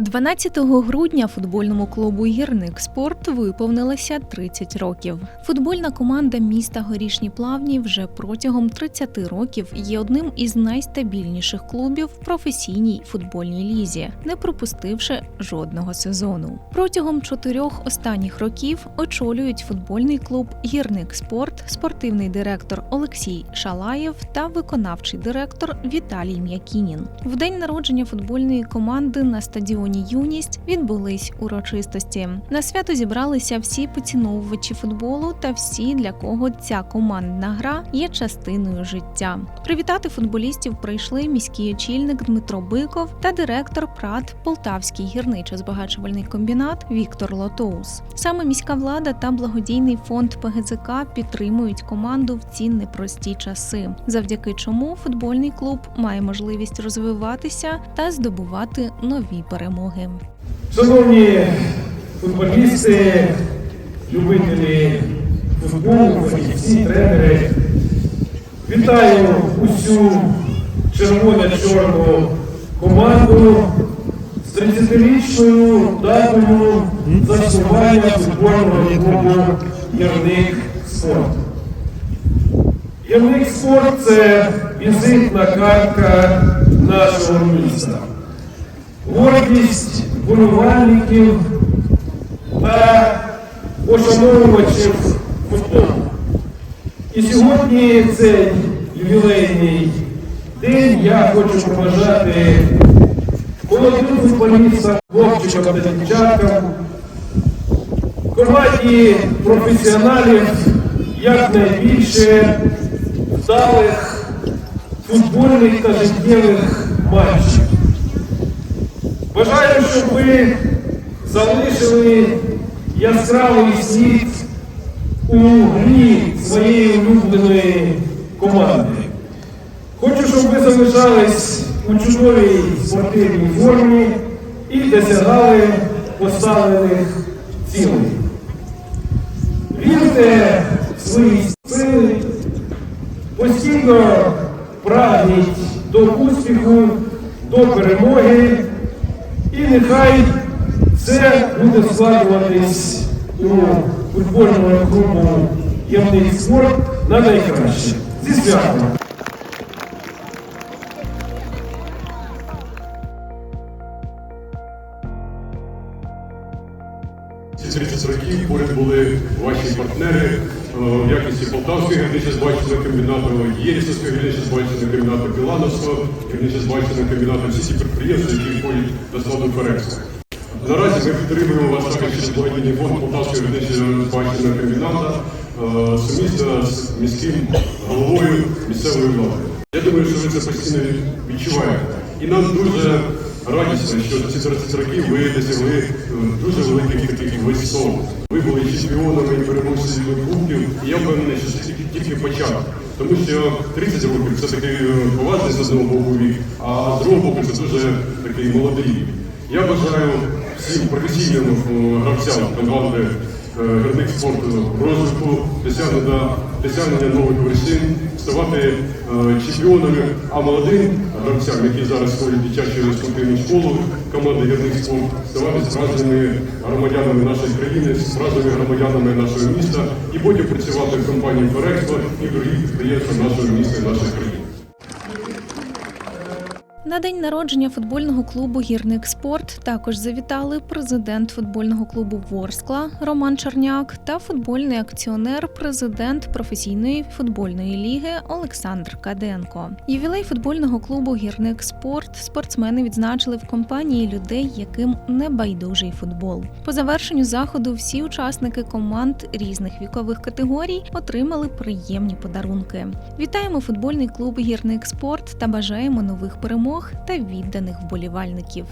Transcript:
12 грудня футбольному клубу Гірник Спорт виповнилося 30 років. Футбольна команда міста Горішні Плавні вже протягом 30 років є одним із найстабільніших клубів в професійній футбольній лізі, не пропустивши жодного сезону. Протягом чотирьох останніх років очолюють футбольний клуб Гірник Спорт, спортивний директор Олексій Шалаєв та виконавчий директор Віталій М'якінін. В день народження футбольної команди на стадіоні Юність відбулись урочистості. На свято зібралися всі поціновувачі футболу та всі, для кого ця командна гра є частиною життя. Привітати футболістів прийшли міський очільник Дмитро Биков та директор ПРАТ Полтавський гірничо-збагачувальний комбінат Віктор Лотоус. Саме міська влада та благодійний фонд ПГЗК підтримують команду в ці непрості часи, завдяки чому футбольний клуб має можливість розвиватися та здобувати нові перемоги. Шановні футболісти, любителі футболу, фахівці, тренери, вітаю усю червоно-чорну команду з 30-річною датою заснування футбольного клубу Ярник Спорт. Ярник Спорт це візитна картка нашого міста гордість болівальників та пошановувачів футболу. І сьогодні цей ювілейний день я хочу побажати молодим футболістам, хлопчикам та дівчаткам, команді професіоналів якнайбільше вдалих футбольних та життєвих матчів. Бажаю, щоб ви залишили яскравий слід у грі своєї улюбленої команди. Хочу, щоб ви залишались у чудовій спортивній формі і досягали поставлених цілей. Вірте в свої сили, постійно прагніть до успіху, до перемоги. І нехай це буде складуватись у футбольному клубу «Євний спорт на найкраще. Зі святом! Ці 30 років поряд були ваші партнери е, в якості Полтавського гірничо-збагаченого комбінату, Єрісовського гірничо-збагаченого комбінату, Білановського гірничо-збагаченого комбінату, всі ці підприємства, які входять до складу Ферекса. Наразі ми підтримуємо вас також благодійний фонд Полтавського гірничо-збагаченого комбіната е, сумісно з міським головою місцевої влади. Я думаю, що ви це постійно відчуваєте. І нам дуже радісно, що ці 30 років ви досягли дуже великих таких висот. Ви були чемпіонами і переможцями кубків, і я впевнений, що це тільки, тільки початок. Тому що 30 років це такий е, поважний з одного боку вік, а з другого боку це дуже такий молодий вік. Я бажаю всім професійним е, гравцям команди е, гірник спорту розвитку, досягнення, досягнення нових вершин, ставати е, чемпіонами, а молодим гравцям, які зараз ходять дитячу спортивну школу команди спорт, ставати справжніми громадянами нашої країни, справжніми громадянами нашого міста і потім працювати в компанії Ферекспо і других підприємствах нашого міста і нашої країни. На день народження футбольного клубу Гірник Спорт також завітали президент футбольного клубу Ворскла Роман Черняк та футбольний акціонер, президент професійної футбольної ліги Олександр Каденко. Ювілей футбольного клубу Гірник Спорт спортсмени відзначили в компанії людей, яким не байдужий футбол. По завершенню заходу всі учасники команд різних вікових категорій отримали приємні подарунки. Вітаємо футбольний клуб Гірник Спорт та бажаємо нових перемог та відданих вболівальників.